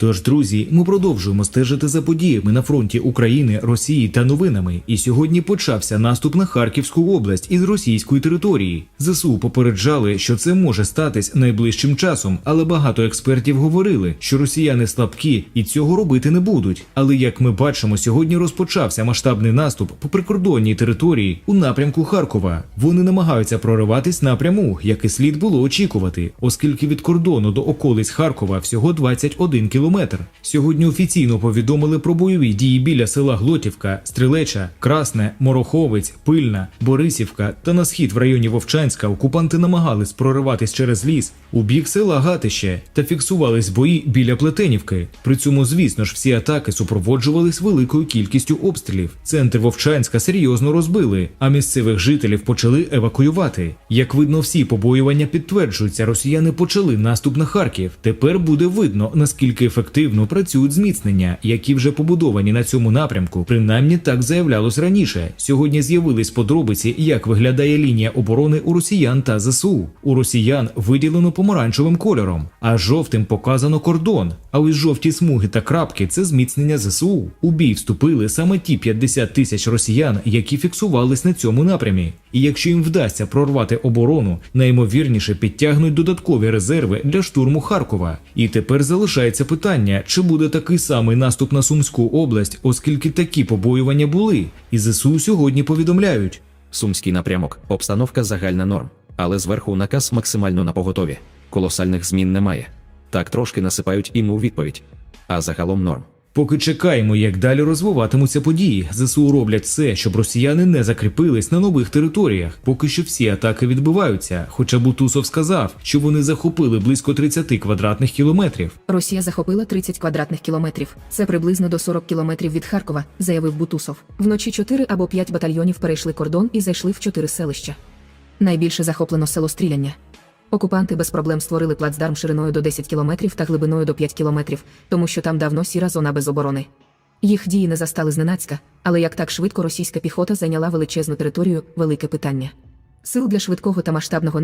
Тож, друзі, ми продовжуємо стежити за подіями на фронті України, Росії та новинами. І сьогодні почався наступ на Харківську область із російської території. ЗСУ попереджали, що це може статись найближчим часом, але багато експертів говорили, що росіяни слабкі і цього робити не будуть. Але як ми бачимо, сьогодні розпочався масштабний наступ по прикордонній території у напрямку Харкова. Вони намагаються прориватись напряму, як і слід було очікувати, оскільки від кордону до околиць Харкова всього 21 кілометр. Сьогодні офіційно повідомили про бойові дії біля села Глотівка, Стрілеча, Красне, Мороховець, Пильна, Борисівка та на схід в районі Вовчанська окупанти намагались прориватись через ліс у бік села Гатище та фіксувались бої біля Плетенівки. При цьому, звісно ж, всі атаки супроводжувались великою кількістю обстрілів. Центр Вовчанська серйозно розбили, а місцевих жителів почали евакуювати. Як видно, всі побоювання підтверджуються. Росіяни почали наступ на Харків. Тепер буде видно наскільки ефективно працюють зміцнення, які вже побудовані на цьому напрямку. Принаймні так заявлялось раніше. Сьогодні з'явились подробиці, як виглядає лінія оборони у росіян та ЗСУ. У росіян виділено помаранчевим кольором, а жовтим показано кордон. А ось жовті смуги та крапки це зміцнення ЗСУ. У бій вступили саме ті 50 тисяч росіян, які фіксувались на цьому напрямі. І якщо їм вдасться прорвати оборону, найімовірніше підтягнуть додаткові резерви для штурму Харкова. І тепер залишається питання, чи буде такий самий наступ на Сумську область, оскільки такі побоювання були. І ЗСУ сьогодні повідомляють. Сумський напрямок, обстановка загальна норм, але зверху наказ максимально на поготові. Колосальних змін немає. Так трошки насипають і у відповідь. А загалом норм. Поки чекаємо, як далі розвиватимуться події. ЗСУ роблять все, щоб росіяни не закріпились на нових територіях. Поки що всі атаки відбиваються. Хоча Бутусов сказав, що вони захопили близько 30 квадратних кілометрів. Росія захопила 30 квадратних кілометрів. Це приблизно до 40 кілометрів від Харкова, заявив Бутусов. Вночі 4 або 5 батальйонів перейшли кордон і зайшли в 4 селища. Найбільше захоплено село Стріляння. Окупанти без проблем створили плацдарм шириною до 10 кілометрів та глибиною до 5 кілометрів, тому що там давно сіра зона без оборони. Їх дії не застали зненацька, але як так швидко російська піхота зайняла величезну територію велике питання. Сил для швидкого та масштабного